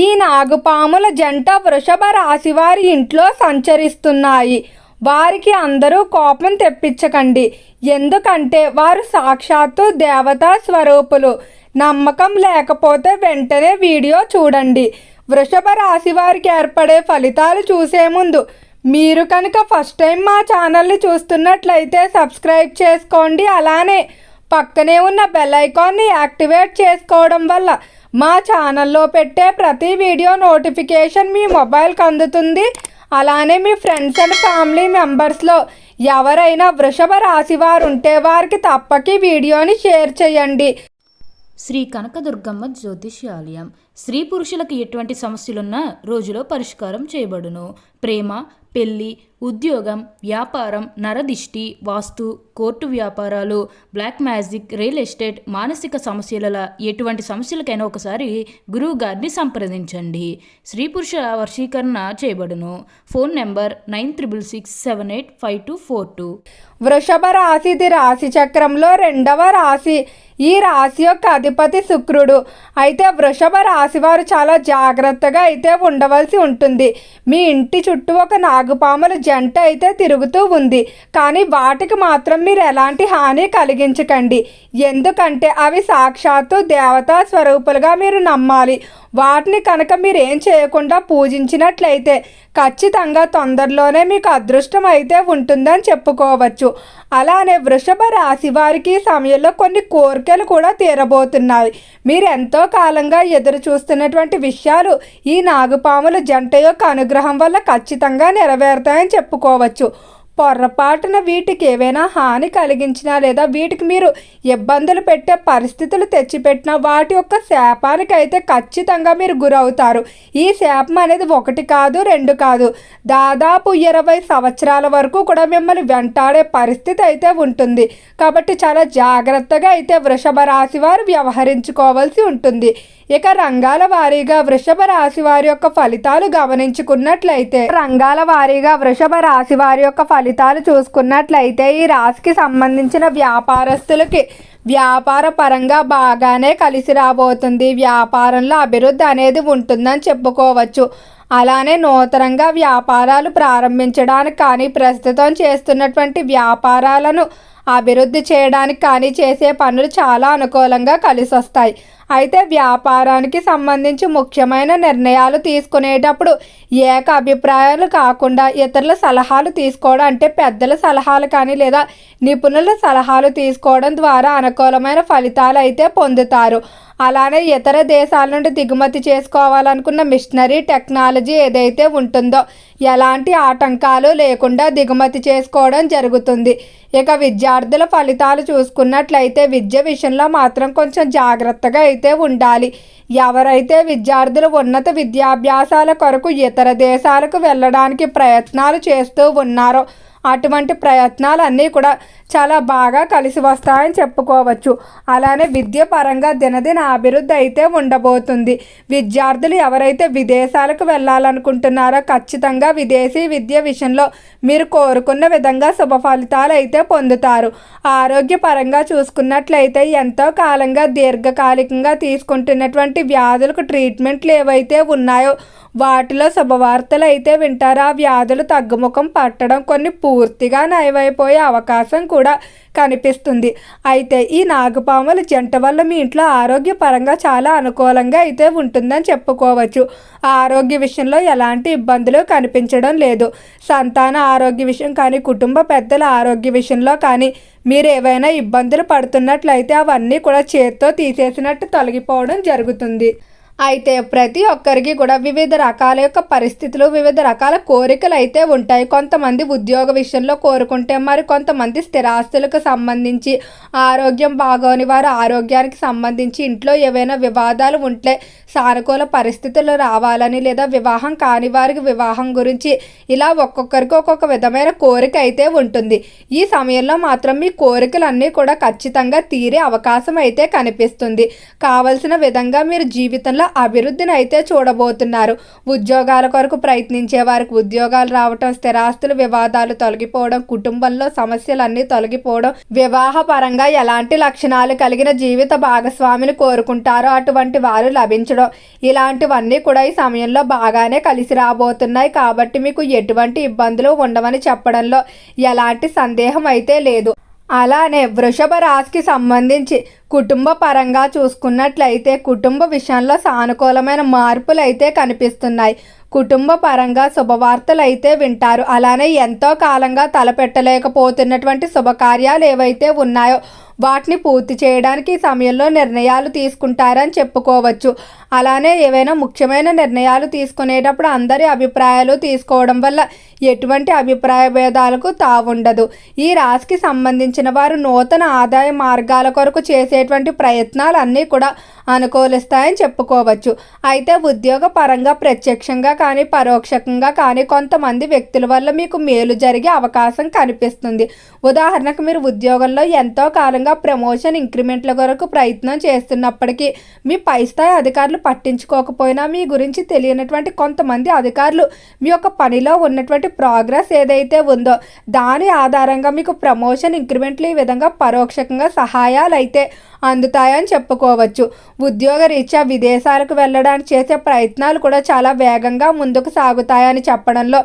ఈ నాగుపాముల జంట వృషభ రాశి వారి ఇంట్లో సంచరిస్తున్నాయి. వారికి అందరూ కోపం తెప్పించకండి. ఎందుకంటే వారు సాక్షాత్తు దేవతా స్వరూపులు. నమ్మకం లేకపోతే వెంటనే వీడియో చూడండి. వృషభ రాశి వారికి ఏర్పడే ఫలితాలు చూసే ముందు మీరు కనుక ఫస్ట్ టైం మా ఛానల్ని చూస్తున్నట్లయితే సబ్స్క్రైబ్ చేసుకోండి. అలానే పక్కనే ఉన్న బెల్ ఐకాన్ని యాక్టివేట్ చేసుకోవడం వల్ల మా ఛానల్లో పెట్టే ప్రతి వీడియో నోటిఫికేషన్ మీ మొబైల్కి అందుతుంది. అలానే మీ ఫ్రెండ్స్ అండ్ ఫ్యామిలీ మెంబర్స్లో ఎవరైనా వృషభ రాశి వారు ఉంటే వారికి తప్పకి వీడియోని షేర్ చేయండి. శ్రీ కనకదుర్గమ్మ జ్యోతిష్యాలయం స్త్రీ పురుషులకు ఎటువంటి సమస్యలున్నా రోజులో పరిష్కారం చేయబడును. ప్రేమ పెళ్ళి ఉద్యోగం వ్యాపారం నరదిష్టి వాస్తు కోర్టు వ్యాపారాలు బ్లాక్ మ్యాజిక్ రియల్ ఎస్టేట్ మానసిక సమస్యల ఎటువంటి సమస్యలకైనా ఒకసారి గురువు గారిని సంప్రదించండి. స్త్రీ పురుష వర్షీకరణ చేయబడును. Phone number nine triple six seven eight five two four two. వృషభ రాశిది రాశి చక్రంలో రెండవ రాశి ఈ రాశి యొక్క అధిపతి శుక్రుడు. అయితే వృషభ రాశి రాశివారు చాలా జాగ్రత్తగా అయితే ఉండవలసి ఉంటుంది. మీ ఇంటి చుట్టూ ఒక నాగుపాముల జంట అయితే తిరుగుతూ ఉంది. కానీ వాటికి మాత్రం మీరు ఎలాంటి హాని కలిగించకండి. ఎందుకంటే అవి సాక్షాత్తు దేవతా స్వరూపులుగా మీరు నమ్మాలి. వాటిని కనుక మీరు ఏం చేయకుండా పూజించినట్లయితే ఖచ్చితంగా తొందరలోనే మీకు అదృష్టం అయితే ఉంటుందని చెప్పుకోవచ్చు. అలానే వృషభ రాశి వారికి సమయంలో కొన్ని కోరికలు కూడా తీరబోతున్నాయి. మీరు ఎంతో కాలంగా ఎదురు చూస్తున్నటువంటి విషయాలు ఈ నాగుపాముల జంట యొక్క అనుగ్రహం వల్ల ఖచ్చితంగా నెరవేరుతాయని చెప్పుకోవచ్చు. పొరపాటున వీటికి ఏవైనా హాని కలిగించినా లేదా వీటికి మీరు ఇబ్బందులు పెట్టే పరిస్థితులు తెచ్చిపెట్టిన వాటి యొక్క శాపానికి అయితే ఖచ్చితంగా మీరు గురవుతారు. ఈ శాపం అనేది ఒకటి కాదు రెండు కాదు. దాదాపు ఇరవై సంవత్సరాల వరకు కూడా మిమ్మల్ని వెంటాడే పరిస్థితి అయితే ఉంటుంది. కాబట్టి చాలా జాగ్రత్తగా అయితే వృషభ రాశి వారు వ్యవహరించుకోవాల్సి ఉంటుంది. ఇక రంగాల వారీగా వృషభ రాశి వారి యొక్క ఫలితాలు గమనించుకున్నట్లయితే రంగాల వారీగా వృషభ రాశి వారి యొక్క ఫలితాలు చూసుకున్నట్లయితే ఈ రాశికి సంబంధించిన వ్యాపారస్తులకి వ్యాపార పరంగా బాగానే కలిసి రాబోతుంది. వ్యాపారంలో అభివృద్ధి అనేది ఉంటుందని చెప్పుకోవచ్చు. అలానే నూతనంగా వ్యాపారాలు ప్రారంభించడానికి కానీ ప్రస్తుతం చేస్తున్నటువంటి వ్యాపారాలను అభివృద్ధి చేయడానికి కానీ చేసే పనులు చాలా అనుకూలంగా కలిసొస్తాయి. అయితే వ్యాపారానికి సంబంధించి ముఖ్యమైన నిర్ణయాలు తీసుకునేటప్పుడు ఏక అభిప్రాయాలు కాకుండా ఇతరుల సలహాలు తీసుకోవడం అంటే పెద్దల సలహాలు కానీ లేదా నిపుణుల సలహాలు తీసుకోవడం ద్వారా అనుకూలమైన ఫలితాలు అయితే పొందుతారు. అలానే ఇతర దేశాల నుండి దిగుమతి చేసుకోవాలనుకున్న మిషనరీ టెక్నాలజీ ఏదైతే ఉంటుందో ఎలాంటి ఆటంకాలు లేకుండా దిగుమతి చేసుకోవడం జరుగుతుంది. ఇక విద్యార్థుల ఫలితాలు చూసుకున్నట్లయితే విద్య విషయంలో మాత్రం కొంచెం జాగ్రత్తగా అయితే ఉండాలి. ఎవరైతే విద్యార్థులు ఉన్నత విద్యాభ్యాసాల కొరకు ఇతర దేశాలకు వెళ్ళడానికి ప్రయత్నాలు చేస్తూ ఉన్నారో అటువంటి ప్రయత్నాలన్నీ కూడా చాలా బాగా కలిసి వస్తాయని చెప్పుకోవచ్చు. అలానే విద్య పరంగా దినదిన అభివృద్ధి అయితే ఉండబోతుంది. విద్యార్థులు ఎవరైతే విదేశాలకు వెళ్ళాలనుకుంటున్నారో ఖచ్చితంగా విదేశీ విద్య విషయంలో మీరు కోరుకున్న విధంగా శుభ ఫలితాలు అయితే పొందుతారు. ఆరోగ్యపరంగా చూసుకున్నట్లయితే ఎంతో కాలంగా దీర్ఘకాలికంగా తీసుకుంటున్నటువంటి వ్యాధులకు ట్రీట్మెంట్లు ఏవైతే ఉన్నాయో వాటిలో శుభవార్తలు అయితే వింటారు. ఆ వ్యాధులు తగ్గుముఖం పట్టడం కొన్ని పూర్తిగా నయమైపోయే అవకాశం కూడా కూడా కనిపిస్తుంది. అయితే ఈ నాగపాముల జంట వల్ల మీ ఇంట్లో ఆరోగ్యపరంగా చాలా అనుకూలంగా అయితే ఉంటుందని చెప్పుకోవచ్చు. ఆరోగ్య విషయంలో ఎలాంటి ఇబ్బందులు కనిపించడం లేదు. సంతాన ఆరోగ్య విషయం కానీ కుటుంబ పెద్దల ఆరోగ్య విషయంలో కానీ మీరు ఏవైనా ఇబ్బందులు పడుతున్నట్లయితే అవన్నీ కూడా చేత్తో తీసేసినట్టు తొలగిపోవడం జరుగుతుంది. అయితే ప్రతి ఒక్కరికి కూడా వివిధ రకాల యొక్క పరిస్థితులు వివిధ రకాల కోరికలు అయితే ఉంటాయి. కొంతమంది ఉద్యోగ విషయంలో కోరుకుంటే మరి కొంతమంది స్థిరాస్తులకు సంబంధించి ఆరోగ్యం బాగోని వారు ఆరోగ్యానికి సంబంధించి ఇంట్లో ఏవైనా వివాదాలు ఉంటే సానుకూల పరిస్థితులు రావాలని లేదా వివాహం కాని వారికి వివాహం గురించి ఇలా ఒక్కొక్కరికి ఒక్కొక్క విధమైన కోరిక అయితే ఉంటుంది. ఈ సమయంలో మాత్రం మీ కోరికలన్నీ కూడా ఖచ్చితంగా తీరే అవకాశం అయితే కనిపిస్తుంది. కావలసిన విధంగా మీరు జీవితంలో సమయంలో అభివృద్ధిని అయితే చూడబోతున్నారు. ఉద్యోగాల కొరకు ప్రయత్నించే వారికి ఉద్యోగాలు రావటం స్థిరాస్తుల వివాదాలు తొలగిపోవడం కుటుంబంలో సమస్యలన్నీ తొలగిపోవడం వివాహ పరంగా ఎలాంటి లక్షణాలు కలిగిన జీవిత భాగస్వామిని కోరుకుంటారో అటువంటి వారు లభించడం. ఇలాంటివన్నీ కూడా ఈ సమయంలో బాగానే కలిసి రాబోతున్నాయి. కాబట్టి మీకు ఎటువంటి ఇబ్బందులు ఉండవని చెప్పడంలో ఎలాంటి సందేహం అయితే లేదు. అలానే వృషభ రాశికి సంబంధించి కుటుంబ పరంగా చూసుకున్నట్లయితే కుటుంబ విషయంలో సానుకూలమైన మార్పులు అయితే కనిపిస్తున్నాయి. కుటుంబ పరంగా శుభవార్తలు అయితే వింటారు. అలానే ఎంతో కాలంగా తలపెట్టలేకపోతున్నటువంటి శుభకార్యాలు ఏవైతే ఉన్నాయో వాటిని పూర్తి చేయడానికి సమయంలో నిర్ణయాలు తీసుకుంటారని చెప్పుకోవచ్చు. అలానే ఏవైనా ముఖ్యమైన నిర్ణయాలు తీసుకునేటప్పుడు అందరి అభిప్రాయాలు తీసుకోవడం వల్ల ఎటువంటి అభిప్రాయ భేదాలకు తావుండదు. ఈ రాశికి సంబంధించిన వారు నూతన ఆదాయ మార్గాల కొరకు చేసేటువంటి ప్రయత్నాలన్నీ కూడా అనుకూలిస్తాయని చెప్పుకోవచ్చు. అయితే ఉద్యోగ పరంగా ప్రత్యక్షంగా కానీ పరోక్షంగా కానీ కొంతమంది వ్యక్తుల వల్ల మీకు మేలు జరిగే అవకాశం కనిపిస్తుంది. ఉదాహరణకు మీరు ఉద్యోగంలో ఎంతో విధంగా ప్రమోషన్ ఇంక్రిమెంట్ల కొరకు ప్రయత్నం చేస్తున్నప్పటికీ మీ పై స్థాయి అధికారులు పట్టించుకోకపోయినా మీ గురించి తెలియనటువంటి కొంతమంది అధికారులు మీ యొక్క పనిలో ఉన్నటువంటి ప్రోగ్రెస్ ఏదైతే ఉందో దాని ఆధారంగా మీకు ప్రమోషన్ ఇంక్రిమెంట్లు ఈ విధంగా పరోక్షంగా సహాయాలు అయితే అందుతాయని చెప్పుకోవచ్చు. ఉద్యోగ రీత్యా విదేశాలకు వెళ్ళడానికి చేసే ప్రయత్నాలు కూడా చాలా వేగంగా ముందుకు సాగుతాయని చెప్పడంలో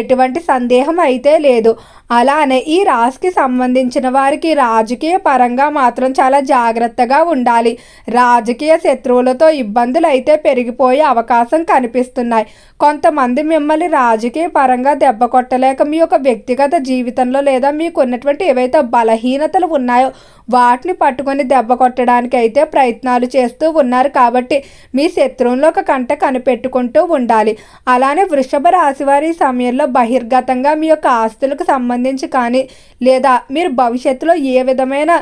ఎటువంటి సందేహం అయితే లేదు. అలానే ఈ రాశికి సంబంధించిన వారికి రాజకీయ పరంగా మాత్రం చాలా జాగ్రత్తగా ఉండాలి. రాజకీయ శత్రువులతో ఇబ్బందులు అయితే పెరిగిపోయే అవకాశం కనిపిస్తున్నాయి. కొంతమంది మిమ్మల్ని రాజకీయ పరంగా దెబ్బ కొట్టలేక మీ యొక్క వ్యక్తిగత జీవితంలో లేదా మీకు ఉన్నటువంటి ఏవైతే బలహీనతలు ఉన్నాయో వాటిని పట్టుకొని దెబ్బ కొట్టడానికి అయితే ప్రయత్నాలు చేస్తూ ఉన్నారు కాబట్టి మీ శత్రువులో ఒక కంట కనిపెట్టుకుంటూ ఉండాలి. అలానే వృషభ రాశి వారి సమయంలో బహిర్గతంగా మీ యొక్క ఆస్తులకు సంబంధించి కానీ లేదా మీరు భవిష్యత్తులో ఏ విధమైన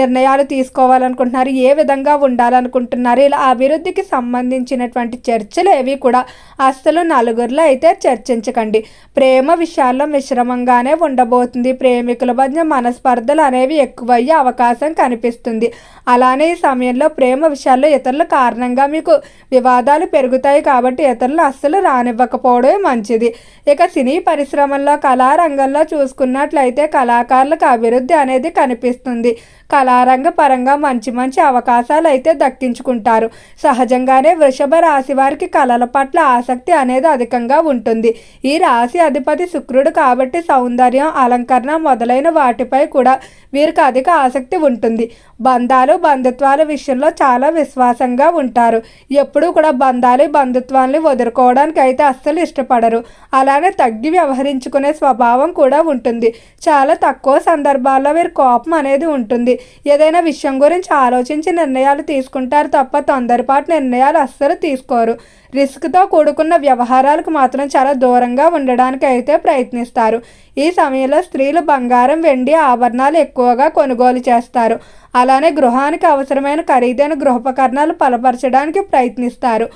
నిర్ణయాలు తీసుకోవాలనుకుంటున్నారు ఏ విధంగా ఉండాలనుకుంటున్నారు ఇలా అభివృద్ధికి సంబంధించినటువంటి చర్చలు ఏవి కూడా అస్సలు నలుగురిలో అయితే చర్చించకండి. ప్రేమ విషయాల్లో మిశ్రమంగానే ఉండబోతుంది. ప్రేమికుల మధ్య మనస్పర్ధలు అనేవి ఎక్కువయ్యే అవకాశం కనిపిస్తుంది. అలానే ఈ సమయంలో ప్రేమ విషయాల్లో ఇతరుల కారణంగా మీకు వివాదాలు పెరుగుతాయి కాబట్టి ఇతరులు అస్సలు రానివ్వకపోవడమే మంచిది. ఇక సినీ పరిశ్రమల్లో కళారంగంలో చూసుకున్నట్లయితే కళాకారులకు అభివృద్ధి అనేది కనిపిస్తుంది. కళారంగ పరంగా మంచి మంచి అవకాశాలు అయితే దక్కించుకుంటారు. సహజంగానే వృషభ రాశి వారికి కళల పట్ల ఆసక్తి అనేది అధికంగా ఉంటుంది. ఈ రాశి అధిపతి శుక్రుడు కాబట్టి సౌందర్యం అలంకరణ మొదలైన వాటిపై కూడా వీరికి అధిక ఆసక్తి ఉంటుంది. బంధాలు బంధుత్వాల విషయంలో చాలా విశ్వాసంగా ఉంటారు. ఎప్పుడూ కూడా బంధాలు బంధుత్వాన్ని వదులుకోవడానికి అయితే అస్సలు ఇష్టపడరు. అలానే తగ్గి వ్యవహరించుకునే స్వభావం కూడా ఉంటుంది. చాలా తక్కువ సందర్భాల్లో వీరి కోపం అనేది ఉంటుంది. ఏదైనా విషయం గురించి ఆలోచించి నిర్ణయాలు తీసుకుంటారు తప్ప తొందరపాటు నిర్ణయాలు అస్సలు తీసుకోరు. రిస్క్తో కూడుకున్న వ్యవహారాలకు మాత్రం చాలా దూరంగా ఉండడానికి అయితే ప్రయత్నిస్తారు. ఈ సమయంలో స్త్రీలు బంగారం వెండి ఆభరణాలు ఎక్కువగా కొనుగోలు చేస్తారు. అలానే గృహానికి అవసరమైన ఖరీదైన గృహోపకరణాలు బలపరచడానికి ప్రయత్నిస్తారు.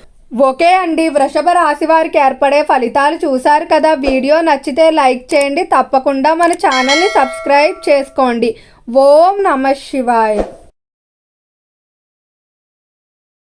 ఓకే అండి. వృషభ రాశి వారికి ఏర్పడే ఫలితాలు చూశారు కదా. వీడియో నచ్చితే లైక్ చేయండి. తప్పకుండా మన ఛానల్ని సబ్స్క్రైబ్ చేసుకోండి. ఓం నమ శివాయ్.